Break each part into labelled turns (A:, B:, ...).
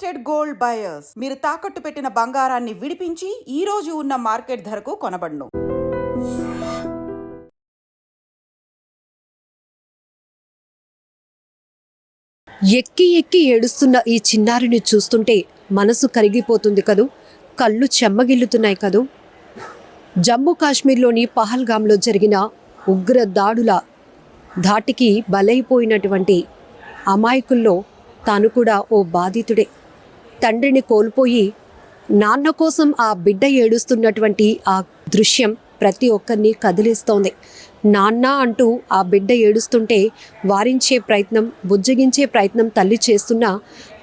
A: Trusted gold buyers మీరు తాకట్టు పెట్టిన బంగారాన్ని విడిపించి ఈ రోజు ఉన్న మార్కెట్ ధరకు కొనబడును.
B: ఎక్కి ఎక్కి ఏడుస్తున్న ఈ చిన్నారిని చూస్తుంటే మనసు కరిగిపోతుంది కదూ? కళ్ళు చెమ్మగిల్లుతున్నాయి కదూ? జమ్మూ కాశ్మీర్లోని పహల్గామ్లో జరిగిన ఉగ్ర దాడుల ధాటికి బలైపోయినటువంటి అమాయకుల్లో తాను కూడా ఓ బాధితుడే. తండ్రిని కోల్పోయి నాన్న కోసం ఆ బిడ్డ ఏడుస్తున్నటువంటి ఆ దృశ్యం ప్రతి ఒక్కరిని కదిలిస్తోంది. నాన్న అంటూ ఆ బిడ్డ ఏడుస్తుంటే వారించే ప్రయత్నం బుజ్జగించే ప్రయత్నం తల్లి చేస్తున్నా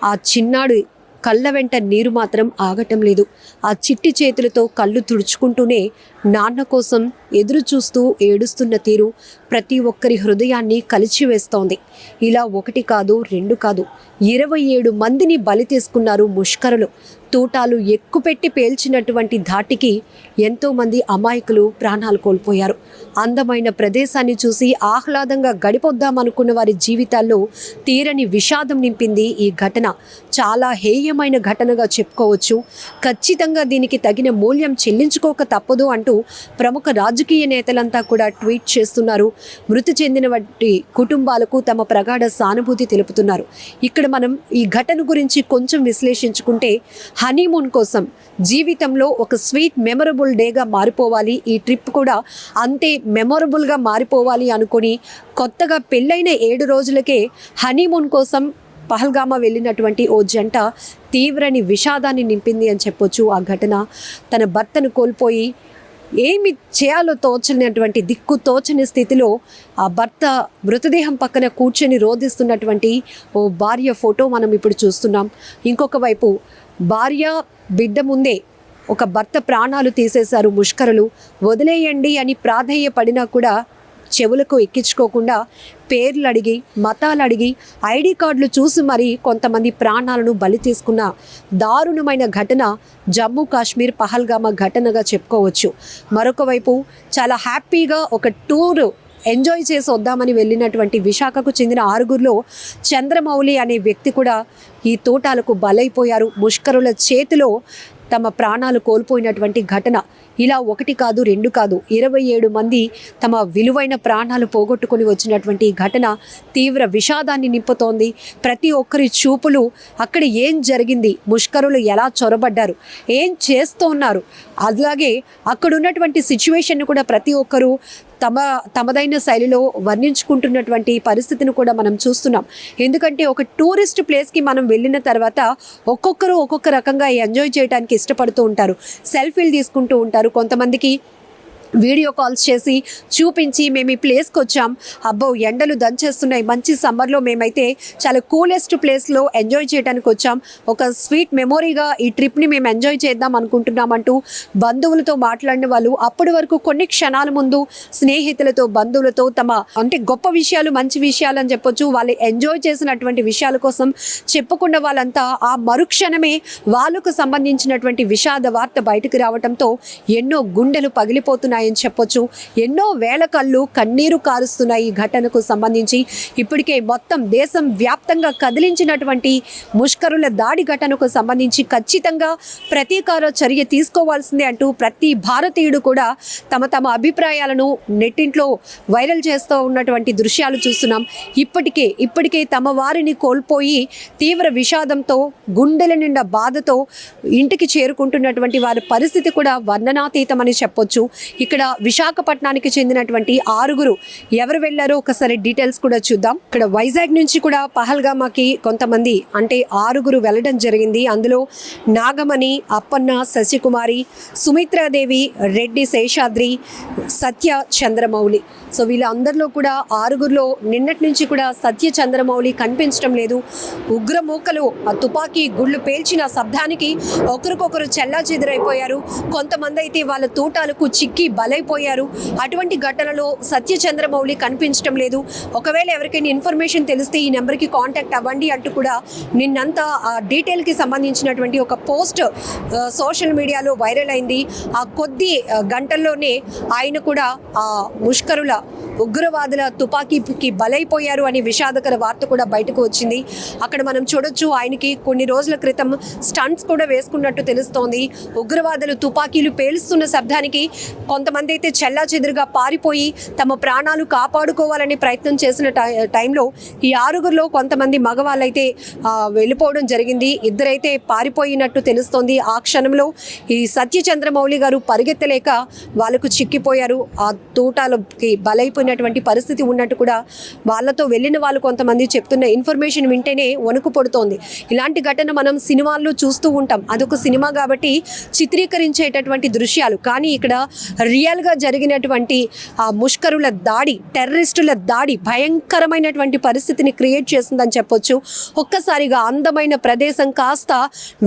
B: ఆ చిన్నాడు కళ్ళ వెంట నీరు మాత్రం ఆగటం లేదు. ఆ చిట్టి చేతులతో కళ్ళు తుడుచుకుంటూనే నాన్న కోసం ఎదురు చూస్తూ ఏడుస్తున్న తీరు ప్రతి ఒక్కరి హృదయాన్ని కలిచివేస్తోంది. ఇలా ఒకటి కాదు రెండు కాదు. ఇరవై ఏడు మందిని బలి తీసుకున్నారు ముష్కరులు. తూటాలు ఎక్కుపెట్టి పేల్చినటువంటి ధాటికి ఎంతోమంది అమాయకులు ప్రాణాలు కోల్పోయారు. అందమైన ప్రదేశాన్ని చూసి ఆహ్లాదంగా గడిపొద్దామనుకున్న వారి జీవితాల్లో తీరని విషాదం నింపింది ఈ ఘటన. చాలా హేయమైన ఘటనగా చెప్పుకోవచ్చు. ఖచ్చితంగా దీనికి తగిన మూల్యం చెల్లించుకోక తప్పదు అంటూ ప్రముఖ రాజకీయ నేతలంతా కూడా ట్వీట్ చేస్తున్నారు. మృతి చెందిన వంటి కుటుంబాలకు తమ ప్రగాఢ సానుభూతి తెలుపుతున్నారు. ఇక్కడ మనం ఈ ఘటన గురించి కొంచెం విశ్లేషించుకుంటే హనీమూన్ కోసం జీవితంలో ఒక స్వీట్ మెమరబుల్ డేగా మారిపోవాలి. ఈ ట్రిప్ కూడా అంతే మెమొరబుల్గా మారిపోవాలి అనుకొని కొత్తగా పెళ్ళైన ఏడు రోజులకే హనీమూన్ కోసం పహల్గామా వెళ్ళినటువంటి ఓ జంట తీవ్రని విషాదాన్ని నింపింది అని చెప్పొచ్చు ఆ ఘటన. తన భర్తను కోల్పోయి ఏమి చేయాలో తోచనటువంటి దిక్కు తోచని స్థితిలో ఆ భర్త మృతదేహం పక్కన కూర్చొని రోధిస్తున్నటువంటి ఓ భార్య ఫోటో మనం ఇప్పుడు చూస్తున్నాం. ఇంకొక వైపు భార్య బిడ్డ ముందే ఒక భర్త ప్రాణాలు తీసేశారు ముష్కరులు. వదిలేయండి అని ప్రాధేయపడినా కూడా చెవులకు ఎక్కించుకోకుండా పేర్లు అడిగి మతాలు అడిగి ఐడి కార్డులు చూసి మరి కొంతమంది ప్రాణాలను బలి తీసుకున్న దారుణమైన ఘటన జమ్మూ కాశ్మీర్ పహల్గామా ఘటనగా చెప్పుకోవచ్చు. మరొక వైపు చాలా హ్యాపీగా ఒక టూర్ ఎంజాయ్ చేసి వద్దామని వెళ్ళినటువంటి విశాఖకు చెందిన ఆరుగురిలో చంద్రమౌళి అనే వ్యక్తి కూడా ఈ తోటాలకు బలైపోయారు. ముష్కరుల చేతిలో తమ ప్రాణాలు కోల్పోయినటువంటి ఘటన. ఇలా ఒకటి కాదు రెండు కాదు ఇరవై ఏడు మంది తమ విలువైన ప్రాణాలు పోగొట్టుకొని వచ్చినటువంటి ఘటన తీవ్ర విషాదాన్ని నింపుతోంది. ప్రతి ఒక్కరి చూపులు అక్కడ ఏం జరిగింది ముష్కరులు ఎలా చొరబడ్డారు ఏం చేస్తూ ఉన్నారు. అలాగే అక్కడ ఉన్నటువంటి సిచ్యువేషన్ కూడా ప్రతి ఒక్కరూ తమ తమదైన శైలిలో వర్ణించుకుంటున్నటువంటి పరిస్థితిని కూడా మనం చూస్తున్నాం. ఎందుకంటే ఒక టూరిస్ట్ ప్లేస్కి మనం వెళ్ళిన తర్వాత ఒక్కొక్కరు ఒక్కొక్క రకంగా ఎంజాయ్ చేయడానికి ఇష్టపడుతూ ఉంటారు. సెల్ఫీలు తీసుకుంటూ ఉంటారు. కొంతమందికి వీడియో కాల్స్ చేసి చూపించి మేము ఈ ప్లేస్కి వచ్చాం. అబ్బో ఎండలు దంచేస్తున్నాయి. మంచి సమ్మర్లో మేమైతే చాలా కూలెస్ట్ ప్లేస్లో ఎంజాయ్ చేయడానికి వచ్చాం. ఒక స్వీట్ మెమొరీగా ఈ ట్రిప్ని మేము ఎంజాయ్ చేద్దాం అనుకుంటున్నామంటూ బంధువులతో మాట్లాడిన వాళ్ళు అప్పటి వరకు కొన్ని క్షణాల ముందు స్నేహితులతో బంధువులతో తమ అంటే గొప్ప విషయాలు మంచి విషయాలు అని చెప్పొచ్చు వాళ్ళు ఎంజాయ్ చేసినటువంటి విషయాల కోసం చెప్పుకున్న వాళ్ళంతా ఆ మరుక్షణమే వాళ్ళకు సంబంధించినటువంటి విషాద వార్త బయటకు రావడంతో ఎన్నో గుండెలు పగిలిపోతున్నాయి. ఉన్నాయని చెప్పొచ్చు. ఎన్నో వేల కళ్ళు కన్నీరు కారుస్తున్నాయి ఈ ఘటనకు సంబంధించి ఇప్పటికే మొత్తం దేశం వ్యాప్తంగా కదిలించినటువంటి ముష్కరుల దాడి ఘటనకు సంబంధించి ఖచ్చితంగా ప్రతీకార చర్య తీసుకోవాల్సిందే అంటూ ప్రతి భారతీయుడు కూడా తమ తమ అభిప్రాయాలను నెట్టింట్లో వైరల్ చేస్తూ ఉన్నటువంటి దృశ్యాలు చూస్తున్నాం. ఇప్పటికే ఇప్పటికే తమ వారిని కోల్పోయి తీవ్ర విషాదంతో గుండెల నిండా బాధతో ఇంటికి చేరుకుంటున్నటువంటి వారి పరిస్థితి కూడా వర్ణనాతీతమని చెప్పొచ్చు. ఇక్కడ విశాఖపట్నానికి చెందినటువంటి ఆరుగురు ఎవరు వెళ్ళారో ఒకసారి డీటెయిల్స్ కూడా చూద్దాం. ఇక్కడ వైజాగ్ నుంచి కూడా పహల్గామాకి కొంతమంది అంటే ఆరుగురు వెళ్ళడం జరిగింది. అందులో నాగమణి అప్పన్న శశికుమారి సుమిత్రాదేవి రెడ్డి శేషాద్రి సత్య చంద్రమౌళి. సో వీళ్ళందరిలో కూడా ఆరుగురులో నిన్నటి నుంచి కూడా సత్య చంద్రమౌళి కనిపించడం లేదు. ఉగ్రమూకలు ఆ తుపాకీ గుళ్ళు పేల్చిన శబ్దానికి ఒకరికొకరు చెల్లా చెదిరైపోయారు కొంతమంది అయితే వాళ్ళ తోటాలకు చిక్కి బలైపోయారు. అటువంటి ఘటనలో సత్య చంద్రమౌళి కనిపించడం లేదు. ఒకవేళ ఎవరికైనా ఇన్ఫర్మేషన్ తెలిస్తే ఈ నెంబర్కి కాంటాక్ట్ అవ్వండి అంటూ కూడా నిన్నంతా ఆ డీటెయిల్కి సంబంధించినటువంటి ఒక పోస్ట్ సోషల్ మీడియాలో వైరల్ అయింది. ఆ కొద్ది గంటల్లోనే ఆయన కూడా ఆ ముష్కరుల ఉగ్రవాదుల తుపాకీకి బలైపోయారు అని విషాదకర వార్త కూడా బయటకు వచ్చింది. అక్కడ మనం చూడొచ్చు ఆయనకి కొన్ని రోజుల క్రితం స్టంట్స్ కూడా వేసుకున్నట్టు తెలుస్తోంది. ఉగ్రవాదులు తుపాకీలు పేలుస్తున్న శబ్దానికి కొంతమంది అయితే చెల్లా చెదురుగా పారిపోయి తమ ప్రాణాలు కాపాడుకోవాలని ప్రయత్నం చేసిన టై- టైంలో ఈ ఆరుగురిలో కొంతమంది మగవాళ్ళైతే వెళ్ళిపోవడం జరిగింది. ఇద్దరైతే పారిపోయినట్టు తెలుస్తోంది. ఆ క్షణంలో ఈ సత్య చంద్రమౌళి గారు పరిగెత్తలేక వాళ్ళకు చిక్కిపోయారు. ఆ తూటాలకి బలైపోయినటువంటి పరిస్థితి ఉన్నట్టు కూడా వాళ్ళతో వెళ్ళిన వాళ్ళు కొంతమంది చెప్తున్న ఇన్ఫర్మేషన్ వింటేనే వణుకు పడుతోంది. ఇలాంటి ఘటన మనం సినిమాల్లో చూస్తూ ఉంటాం. అదొక సినిమా కాబట్టి చిత్రీకరించేటటువంటి దృశ్యాలు. కానీ ఇక్కడ రియల్గా జరిగినటువంటి ఆ ముష్కరుల దాడి టెర్రరిస్టుల దాడి భయంకరమైనటువంటి పరిస్థితిని క్రియేట్ చేసిందని చెప్పొచ్చు. ఒక్కసారిగా అందమైన ప్రదేశం కాస్త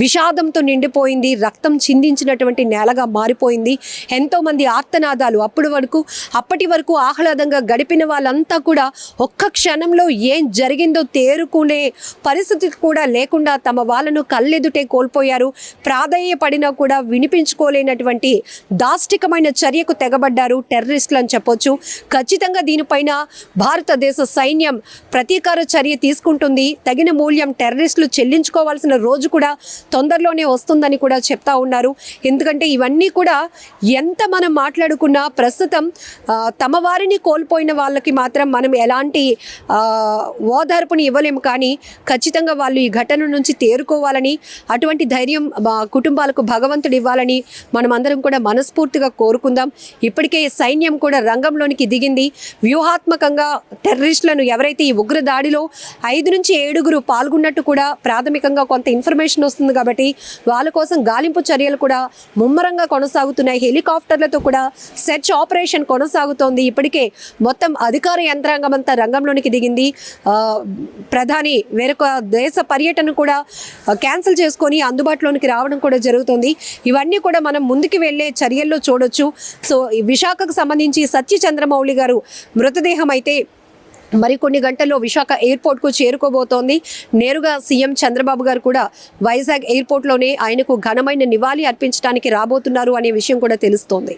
B: విషాదంతో నిండిపోయింది. రక్తం చిందించినటువంటి నేలగా మారిపోయింది. ఎంతో మంది ఆర్తనాదాలు అప్పటి వరకు అప్పటి వరకు ఆహ్లాదంగా గడిపిన వాళ్ళంతా కూడా ఒక్క క్షణంలో ఏం జరిగిందో తేరుకునే పరిస్థితి కూడా లేకుండా తమ వాళ్ళను కళ్ళెదుటే కోల్పోయారు. ప్రాధేయపడినా కూడా వినిపించుకోలేనటువంటి దాష్టికమైన చర్యకు తెగబడ్డారు టెర్రరిస్టులు అని చెప్పొచ్చు. ఖచ్చితంగా దీనిపైన భారతదేశ సైన్యం ప్రతీకార చర్య తీసుకుంటుంది. తగిన మూల్యం టెర్రరిస్టులు చెల్లించుకోవాల్సిన రోజు కూడా తొందరలోనే వస్తుందని కూడా చెప్తా ఉన్నారు. ఎందుకంటే ఇవన్నీ కూడా ఎంత మనం మాట్లాడుకున్నా ప్రస్తుతం తమ వారిని కోల్పోయిన వాళ్ళకి మాత్రం మనం ఎలాంటి ఓదార్పుని ఇవ్వలేము. కానీ ఖచ్చితంగా వాళ్ళు ఈ ఘటన నుంచి తేరుకోవాలని అటువంటి ధైర్యం మా కుటుంబాలకు భగవంతుడు ఇవ్వాలని మనం అందరం కూడా మనస్ఫూర్తిగా కోరుకుందాం. ఇప్పటికే సైన్యం కూడా రంగంలోనికి దిగింది. వ్యూహాత్మకంగా టెర్రరిస్టులను ఎవరైతే ఈ ఉగ్ర దాడిలో ఐదు నుంచి ఏడుగురు పాల్గొన్నట్టు కూడా ప్రాథమికంగా కొంత ఇన్ఫర్మేషన్ వస్తుంది కాబట్టి వాళ్ళ కోసం గాలింపు చర్యలు కూడా ముమ్మరంగా కొనసాగుతున్నాయి. హెలికాప్టర్లతో కూడా సెర్చ్ ఆపరేషన్ కొనసాగుతోంది. ఇప్పటికే మొత్తం అధికార యంత్రాంగం అంతా రంగంలోనికి దిగింది. ప్రధాని వేరొక దేశ పర్యటన కూడా క్యాన్సిల్ చేసుకొని అందుబాటులోనికి రావడం కూడా జరుగుతుంది. ఇవన్నీ కూడా మనం ముందుకు వెళ్ళే చర్యల్లో చూడొచ్చు. సో ఈ విశాఖకు సంబంధించి సత్య చంద్రమౌళి గారు మృతదేహం అయితే మరికొన్ని గంటల్లో విశాఖ ఎయిర్పోర్ట్కు చేరుకోబోతోంది. నేరుగా సీఎం చంద్రబాబు గారు కూడా వైజాగ్ ఎయిర్పోర్ట్లోనే ఆయనకు ఘనమైన నివాళి అర్పించడానికి రాబోతున్నారు అనే విషయం కూడా తెలుస్తోంది.